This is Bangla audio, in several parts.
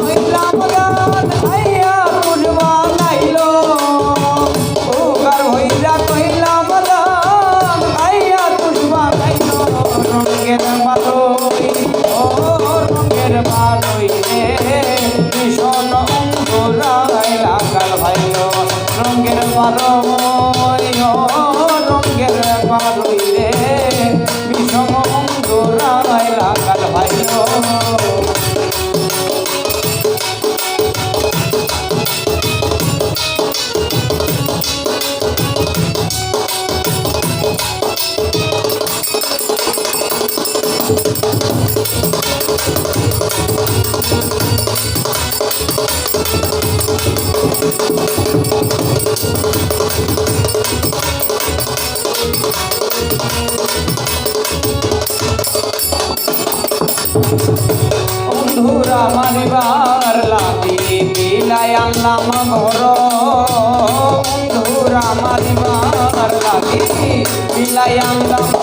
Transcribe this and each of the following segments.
ভৈরা বন্ধুরা মারিবার লাগি বিলাই আনলাম ঘর। বন্ধুরা মারিবার লাগি বিলাই আনলাম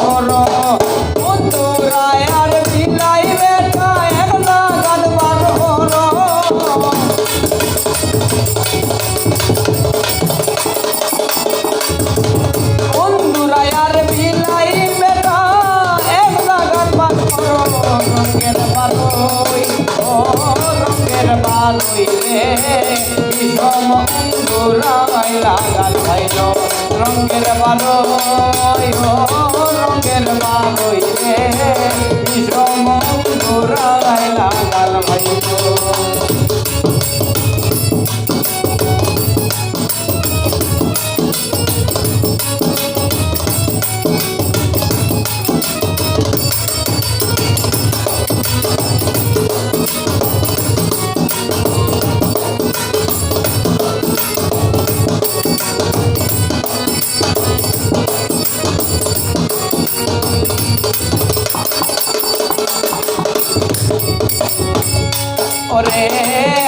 রঙের বালুই ও রঙের বালুই রে বিষম অঙ্গুরাই লাগাল ভাইল রঙের বালুই ও রঙের বালুই রে বিষম অন্ধুরাই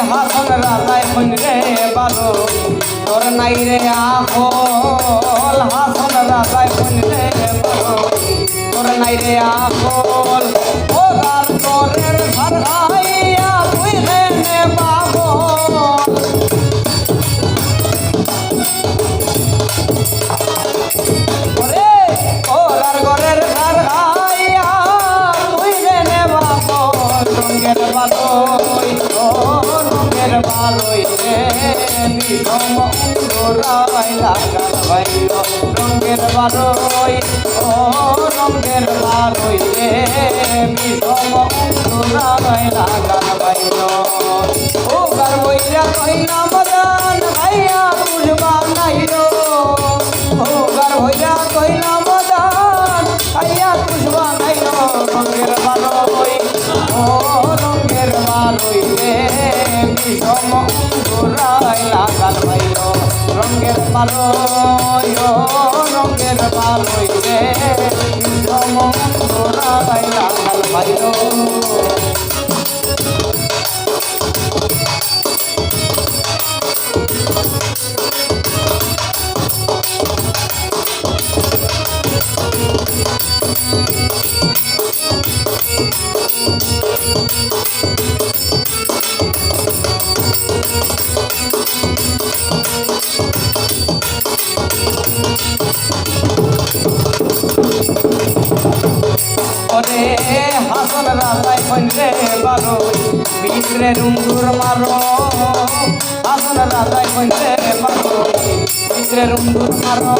হাসন রাজায় হইন রে বালো তোর নাই রে আহল হাসন রাজায় হইন রে বালো তোর নাই রে আহল বালই রে বিষম অঙ্গরাই লাগাল ভাইল রঙের বালই ও রঙের বালই রে বিষম অঙ্গরাই লাগাল ভাইল ও গার বইরা কইলা মদান ও রঙের বালই রে। বিষম ঘোরাই লাগাল ভাইল ওরে হাসন রাজাই কইরে বারো বিক্রে রুমদুর মারো। হাসন রাজাই কইরে বারো বিক্রে রুমদুর মারো।